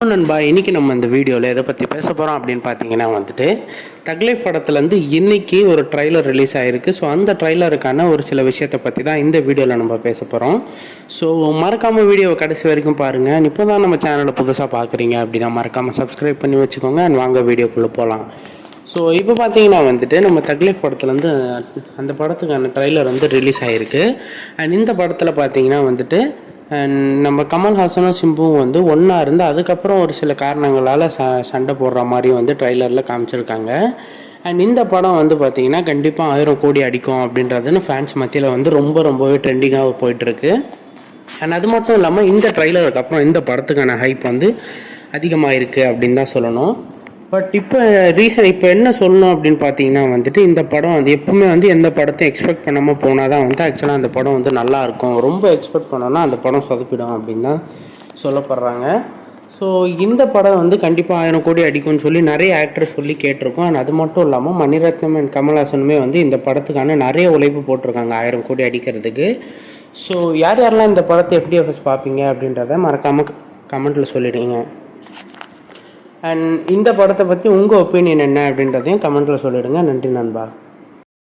நண்பா இன்னைக்கு நம்ம இந்த வீடியோவில் எதை பற்றி பேச போகிறோம் அப்படின்னு பார்த்தீங்கன்னா வந்துட்டு தக்லை படத்துலேருந்து இன்னைக்கு ஒரு ட்ரைலர் ரிலீஸ் ஆகிருக்கு ஸோ அந்த ட்ரைலருக்கான ஒரு சில விஷயத்தை பற்றி தான் இந்த வீடியோவில் நம்ம பேச போகிறோம் ஸோ மறக்காமல் வீடியோவை கடைசி வரைக்கும் பாருங்கள் இப்போ தான் நம்ம சேனலை புதுசாக பார்க்குறீங்க அப்படின்னா மறக்காமல் சப்ஸ்கிரைப் பண்ணி வச்சுக்கோங்க. அண்ட் வாங்க வீடியோக்குள்ளே போகலாம் ஸோ இப்போ பார்த்தீங்கன்னா வந்துட்டு நம்ம தக்லீஃப் படத்துலேருந்து அந்த படத்துக்கான ட்ரைலர் வந்து ரிலீஸ் ஆகிருக்கு அண்ட் இந்த படத்தில் பார்த்தீங்கன்னா வந்துட்டு அண்ட் நம்ம கமல்ஹாசனும் சிம்புவும் வந்து ஒன்றா இருந்து அதுக்கப்புறம் ஒரு சில காரணங்களால் ச சண்டை போடுற மாதிரி வந்து ட்ரைலரில் காமிச்சிருக்காங்க. அண்ட் இந்த படம் வந்து பார்த்தீங்கன்னா கண்டிப்பாக ஆயிரம் கோடி அடிக்கும் அப்படின்றதுன்னு ஃபேன்ஸ் மத்தியில் வந்து ரொம்ப ரொம்பவே ட்ரெண்டிங்காக போயிட்டுருக்கு. அண்ட் அது மட்டும் இல்லாமல் இந்த ட்ரைலருக்கு அப்புறம் இந்த படத்துக்கான ஹைப் வந்து அதிகமாக இருக்குது அப்படின்னு தான் சொல்லணும். பட் இப்போ ரீசன் இப்போ என்ன சொல்லணும் அப்படின்னு பார்த்தீங்கன்னா வந்துட்டு இந்த படம் வந்து எப்பவுமே வந்து எந்த படத்தையும் எக்ஸ்பெக்ட் பண்ணாமல் போனால் தான் வந்து ஆக்சுவலாக அந்த படம் வந்து நல்லா இருக்கும். ரொம்ப எக்ஸ்பெக்ட் பண்ணோன்னா அந்த படம் சொதப்பிடும் அப்படின்னு தான் சொல்லப்படுறாங்க. ஸோ இந்த படம் வந்து கண்டிப்பாக ஆயிரம் கோடி அடிக்கும்னு சொல்லி நிறைய ஆக்டர் சொல்லி கேட்டிருக்கோம். அண்ட் அது மட்டும் இல்லாமல் மணிரத்னம் அண்ட் கமல்ஹாசனுமே வந்து இந்த படத்துக்கான நிறைய உழைப்பு போட்டிருக்காங்க ஆயிரம் கோடி அடிக்கிறதுக்கு. ஸோ யார் யாரெல்லாம் இந்த படத்தை எப்படி எஃப்டிஎஃப்எஸ் பார்ப்பீங்க அப்படின்றத மறக்காமல் கமெண்ட்டில் சொல்லிடுங்க. அண்ட் இந்த படத்தை பற்றி உங்கள் ஒப்பீனியன் என்ன அப்படின்றதையும் கமெண்ட்டில் சொல்லிடுங்க. நன்றி நண்பா.